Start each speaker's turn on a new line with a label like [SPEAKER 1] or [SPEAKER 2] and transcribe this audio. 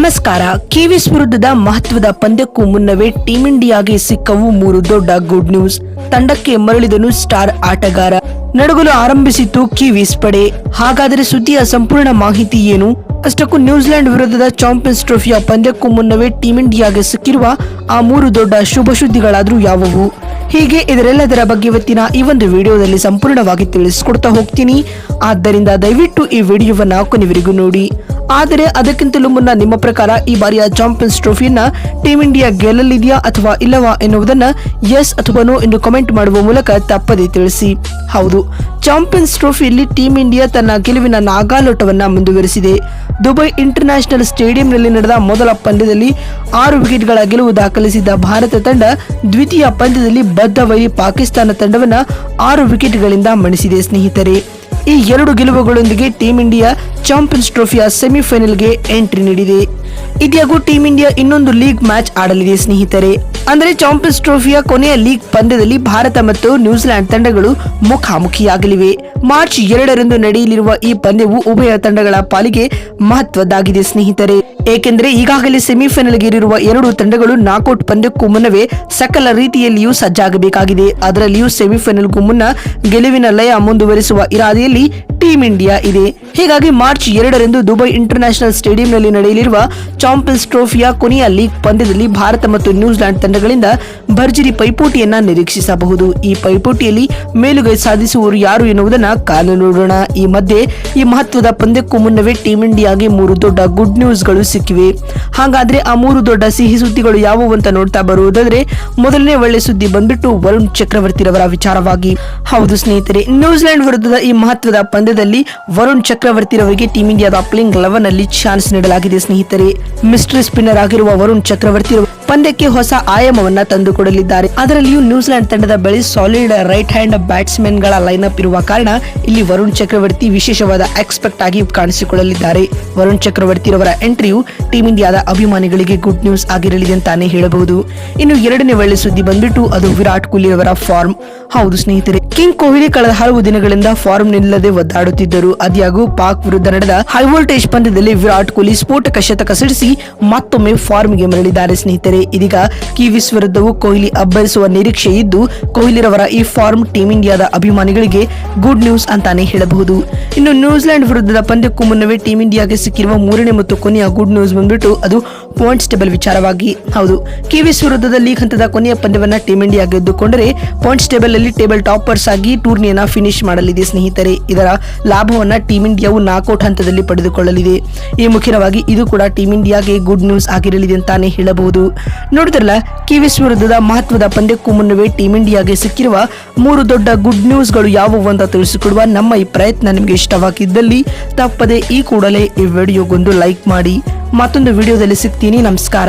[SPEAKER 1] ನಮಸ್ಕಾರ. ಕಿವಿಸ್ ವಿರುದ್ಧದ ಮಹತ್ವದ ಪಂದ್ಯಕ್ಕೂ ಮುನ್ನವೇ ಟೀಂ ಇಂಡಿಯಾಗೆ ಸಿಕ್ಕವು ಮೂರು ದೊಡ್ಡ ಗುಡ್ ನ್ಯೂಸ್. ತಂಡಕ್ಕೆ ಮರಳಿದನು ಸ್ಟಾರ್ ಆಟಗಾರ. ನಡುಗಲು ಆರಂಭಿಸಿತು ಕಿವೀಸ್ ಪಡೆ. ಹಾಗಾದರೆ ಸುದ್ದಿಯ ಸಂಪೂರ್ಣ ಮಾಹಿತಿ ಏನು? ಅಷ್ಟಕ್ಕೂ ನ್ಯೂಜಿಲೆಂಡ್ ವಿರುದ್ಧದ ಚಾಂಪಿಯನ್ಸ್ ಟ್ರೋಫಿಯ ಪಂದ್ಯಕ್ಕೂ ಮುನ್ನವೇ ಟೀಂ ಇಂಡಿಯಾಗೆ ಸಿಕ್ಕಿರುವ ಆ ಮೂರು ದೊಡ್ಡ ಶುಭ ಸುದ್ದಿಗಳಾದರೂ ಯಾವುವು? ಹೀಗೆ ಇದರೆಲ್ಲದರ ಬಗ್ಗೆ ಇವತ್ತಿನ ಈ ಒಂದು ವಿಡಿಯೋದಲ್ಲಿ ಸಂಪೂರ್ಣವಾಗಿ ತಿಳಿಸಿಕೊಡ್ತಾ ಹೋಗ್ತೀನಿ. ಆದ್ದರಿಂದ ದಯವಿಟ್ಟು ಈ ವಿಡಿಯೋವನ್ನು ಕೊನೆವರೆಗೂ ನೋಡಿ. ಆದರೆ ಅದಕ್ಕಿಂತಲೂ ಮುನ್ನ ನಿಮ್ಮ ಪ್ರಕಾರ ಈ ಬಾರಿಯ ಚಾಂಪಿಯನ್ಸ್ ಟ್ರೋಫಿಯನ್ನ ಟೀಂ ಇಂಡಿಯಾ ಗೆಲ್ಲಲಿದೆಯಾ ಅಥವಾ ಇಲ್ಲವಾ ಎನ್ನುವುದನ್ನ ಎಸ್ ಅಥವಾ ನೋ ಎಂದು ಕಮೆಂಟ್ ಮಾಡುವ ಮೂಲಕ ತಪ್ಪದೇ ತಿಳಿಸಿ. ಹೌದು ಚಾಂಪಿಯನ್ಸ್ ಟ್ರೋಫಿಯಲ್ಲಿ ಟೀಂ ಇಂಡಿಯಾ ತನ್ನ ಗೆಲುವಿನ ನಾಗಾಲೋಟವನ್ನ ಮುಂದುವರೆಸಿದೆ. ದುಬೈ ಇಂಟರ್ನ್ಯಾಷನಲ್ ಸ್ಟೇಡಿಯಂನಲ್ಲಿ ನಡೆದ ಮೊದಲ ಪಂದ್ಯದಲ್ಲಿ ಆರು ವಿಕೆಟ್ಗಳ ಗೆಲುವು ದಾಖಲಿಸಿದ್ದ ಭಾರತ ತಂಡ ದ್ವಿತೀಯ ಪಂದ್ಯದಲ್ಲಿ ಬದ್ಧವೈ ಪಾಕಿಸ್ತಾನ ತಂಡವನ್ನ ಆರು ವಿಕೆಟ್ಗಳಿಂದ ಮಣಿಸಿದೆ, ಸ್ನೇಹಿತರೆ. ಈ ಎರಡು ಗೆಲುವುಗಳೊಂದಿಗೆ ಟೀಂ ಇಂಡಿಯಾ ಚಾಂಪಿಯನ್ಸ್ ಟ್ರೋಫಿಯ ಸೆಮಿಫೈನಲ್ಗೆ ಎಂಟ್ರಿ ನೀಡಿದೆ. ಇದ್ಯಾಗೂ ಟೀಂ ಇಂಡಿಯಾ ಇನ್ನೊಂದು ಲೀಗ್ ಮ್ಯಾಚ್ ಆಡಲಿದೆ, ಸ್ನೇಹಿತರೆ. ಅಂದರೆ ಚಾಂಪಿಯನ್ಸ್ ಟ್ರೋಫಿಯ ಕೊನೆಯ ಲೀಗ್ ಪಂದ್ಯದಲ್ಲಿ ಭಾರತ ಮತ್ತು ನ್ಯೂಜಿಲೆಂಡ್ ತಂಡಗಳು ಮುಖಾಮುಖಿಯಾಗಲಿವೆ. ಮಾರ್ಚ್ ಎರಡರಂದು ನಡೆಯಲಿರುವ ಈ ಪಂದ್ಯವು ಉಭಯ ತಂಡಗಳ ಪಾಲಿಗೆ ಮಹತ್ವದ್ದಾಗಿದೆ ಸ್ನೇಹಿತರೆ. ಏಕೆಂದರೆ ಈಗಾಗಲೇ ಸೆಮಿಫೈನಲ್ಗೆ ಇರುವ ಎರಡು ತಂಡಗಳು ನಾಕೌಟ್ ಪಂದ್ಯಕ್ಕೂ ಮುನ್ನವೇ ಸಕಲ ರೀತಿಯಲ್ಲಿಯೂ ಸಜ್ಜಾಗಬೇಕಾಗಿದೆ. ಅದರಲ್ಲಿಯೂ ಸೆಮಿಫೈನಲ್ಗೂ ಮುನ್ನ ಗೆಲುವಿನ ಲಯ ಮುಂದುವರಿಸುವ ಇರಾದೆಯಲ್ಲಿ ಟೀಂ ಇಂಡಿಯಾ ಇದೆ. ಹೀಗಾಗಿ ಮಾರ್ಚ್ ಎರಡರಂದು ದುಬೈ ಇಂಟರ್ನ್ಯಾಷನಲ್ ಸ್ಟೇಡಿಯಂನಲ್ಲಿ ನಡೆಯಲಿರುವ ಚಾಂಪಿಯನ್ಸ್ ಟ್ರೋಫಿಯ ಕೊನೆಯ ಲೀಗ್ ಪಂದ್ಯದಲ್ಲಿ ಭಾರತ ಮತ್ತು ನ್ಯೂಜಿಲೆಂಡ್ ತಂಡಗಳಿಂದ ಭರ್ಜರಿ ಪೈಪೋಟಿಯನ್ನ ನಿರೀಕ್ಷಿಸಬಹುದು. ಈ ಪೈಪೋಟಿಯಲ್ಲಿ ಮೇಲುಗೈ ಸಾಧಿಸುವವರು ಯಾರು ಎನ್ನುವುದನ್ನ ಕಾಲ ನೋಡೋಣ. ಈ ಮಧ್ಯೆ ಈ ಮಹತ್ವದ ಪಂದ್ಯಕ್ಕೂ ಮುನ್ನವೇ ಟೀಂ ಇಂಡಿಯಾಗೆ ಮೂರು ದೊಡ್ಡ ಗುಡ್ ನ್ಯೂಸ್ಗಳು ಸಿಕ್ಕಿವೆ. ಹಾಗಾದ್ರೆ ಆ ಮೂರು ದೊಡ್ಡ ಸಿಹಿ ಸುದ್ದಿಗಳು ಯಾವುವು ಅಂತ ನೋಡ್ತಾ ಬರುವುದಾದ್ರೆ, ಮೊದಲನೇ ಒಳ್ಳೆ ಸುದ್ದಿ ಬಂದ್ಬಿಟ್ಟು ವರುಣ್ ಚಕ್ರವರ್ತಿರವರ ವಿಚಾರವಾಗಿ. ಹೌದು ಸ್ನೇಹಿತರೆ ನ್ಯೂಜಿಲೆಂಡ್ ವಿರುದ್ಧದ ಈ ಮಹತ್ವದ ಪಂದ್ಯದಲ್ಲಿ ವರುಣ್ ಚಕ್ರವರ್ತಿರವರಿಗೆ ಟೀಂ ಇಂಡಿಯಾದ ಪ್ಲೇಯಿಂಗ್ ಲೆವೆನ್ ಅಲ್ಲಿ ಚಾನ್ಸ್ ನೀಡಲಾಗಿದೆ ಸ್ನೇಹಿತರೆ. ಮಿಸ್ಟ್ರಿ ಸ್ಪಿನ್ನರ್ ಆಗಿರುವ ವರುಣ್ ಚಕ್ರವರ್ತಿ ಪಂದ್ಯಕ್ಕೆ ಹೊಸ ಆಯಾಮವನ್ನ ತಂದುಕೊಡಲಿದ್ದಾರೆ ಅದರಲ್ಲಿಯೂ ನ್ಯೂಜಿಲೆಂಡ್ ತಂಡದ ಬಳಿ ಸಾಲಿಡ್ ರೈಟ್ ಹ್ಯಾಂಡ್ ಬ್ಯಾಟ್ಸ್ಮನ್ಗಳ ಲೈನ್ಅಪ್ ಇರುವ ಕಾರಣ ಇಲ್ಲಿ ವರುಣ್ ಚಕ್ರವರ್ತಿ ವಿಶೇಷವಾದ ಎಕ್ಸ್ಪೆಕ್ಟ್ ಆಗಿ ಕಾಣಿಸಿಕೊಳ್ಳಲಿದ್ದಾರೆ. ವರುಣ್ ಚಕ್ರವರ್ತಿರವರ ಎಂಟ್ರಿಯು ಟೀಂ ಇಂಡಿಯಾದ ಅಭಿಮಾನಿಗಳಿಗೆ ಗುಡ್ ನ್ಯೂಸ್ ಆಗಿರಲಿದೆ ಅಂತಾನೆ ಹೇಳಬಹುದು. ಇನ್ನು ಎರಡನೇ ವೇಳೆ ಸುದ್ದಿ ಬಂದ್ಬಿಟ್ಟು ಅದು ವಿರಾಟ್ ಕೊಹ್ಲಿ ಅವರ ಫಾರ್ಮ್ ಹೌದು ಸ್ನೇಹಿತರೆ, ಕಿಂಗ್ ಕೊಹ್ಲಿ ಕಳೆದ ಹಲವು ದಿನಗಳಿಂದ ಫಾರ್ಮ್ ನಿಲ್ಲದೆ ಒದ್ದಾಡುತ್ತಿದ್ದರು. ಅದ್ಯಾಗೂ ಪಾಕ್ ವಿರುದ್ಧ ನಡೆದ ಹೈ ವೋಲ್ಟೇಜ್ ಪಂದ್ಯದಲ್ಲಿ ವಿರಾಟ್ ಕೊಹ್ಲಿ ಸ್ಫೋಟಕ ಶತಕ ಸಿಡಿಸಿ ಮತ್ತೊಮ್ಮೆ ಫಾರ್ಮ್ಗೆ ಮರಳಿದ್ದಾರೆ ಸ್ನೇಹಿತರೆ. ಇದೀಗ ಕಿವೀಸ್ ವಿರುದ್ಧವೂ ಕೊಹ್ಲಿ ಅಬ್ಬರಿಸುವ ನಿರೀಕ್ಷೆ ಇದ್ದು, ಕೊಹ್ಲಿರವರ ಈ ಫಾರ್ಮ್ ಟೀಮ್ ಇಂಡಿಯಾದ ಅಭಿಮಾನಿಗಳಿಗೆ ಗುಡ್ ನ್ಯೂಸ್ ಅಂತಾನೆ ಹೇಳಬಹುದು. ಇನ್ನು ನ್ಯೂಜಿಲೆಂಡ್ ವಿರುದ್ಧದ ಪಂದ್ಯಕ್ಕೂ ಮುನ್ನವೇ ಟೀಮ್ ಇಂಡಿಯಾಗೆ ಸಿಕ್ಕಿರುವ ಮೂರನೇ ಮತ್ತು ಕೊನೆಯ ಗುಡ್ ನ್ಯೂಸ್ ಬಂದ್ಬಿಟ್ಟು ಅದು ಪಾಯಿಂಟ್ಸ್ ಟೇಬಲ್ ವಿಚಾರವಾಗಿ. ಹೌದು ಕಿವೀಸ್ ವಿರುದ್ಧದ ಲೀಗ್ ಹಂತದ ಕೊನೆಯ ಪಂದ್ಯವನ್ನ ಟೀಮ್ ಇಂಡಿಯಾ ಗೆದ್ದುಕೊಂಡರೆ ಪಾಯಿಂಟ್ಸ್ ಟೇಬಲ್ ಅಲ್ಲಿ ಟೇಬಲ್ ಟಾಪರ್ಸ್ ಆಗಿ ಟೂರ್ನಿಯನ್ನ ಫಿನಿಶ್ ಮಾಡಲಿದೆ ಸ್ನೇಹಿತರೆ. ಇದರ ಲಾಭವನ್ನ ಟೀಮ್ ಇಂಡಿಯಾವು ನಾಕೌಟ್ ಹಂತದಲ್ಲಿ ಪಡೆದುಕೊಳ್ಳಲಿದೆ. ಈ ಮುಖ್ಯವಾಗಿ ಇದು ಕೂಡ ಟೀಮ್ ಇಂಡಿಯಾಗೆ ಗುಡ್ ನ್ಯೂಸ್ ಆಗಿರಲಿದೆ ಅಂತಾನೆ ಹೇಳಬಹುದು. ನೋಡಿದ್ರಲ್ಲ, ಕಿವೀಸ್ ವಿರುದ್ಧದ ಮಹತ್ವದ ಪಂದ್ಯಕ್ಕೂ ಮುನ್ನವೇ ಟೀಂ ಇಂಡಿಯಾಗೆ ಸಿಕ್ಕಿರುವ ಮೂರು ದೊಡ್ಡ ಗುಡ್ ನ್ಯೂಸ್ಗಳು ಯಾವುವು ಅಂತ ತಿಳಿಸಿಕೊಡುವ ನಮ್ಮ ಈ ಪ್ರಯತ್ನ ನಿಮಗೆ ಇಷ್ಟವಾಗಿದ್ದಲ್ಲಿ ತಪ್ಪದೆ ಈ ಕೂಡಲೇ ಈ ವಿಡಿಯೋಗೊಂದು ಲೈಕ್ ಮಾಡಿ. ಮತ್ತೊಂದು ವಿಡಿಯೋದಲ್ಲಿ ಸಿಗ್ತೀನಿ. ನಮಸ್ಕಾರ.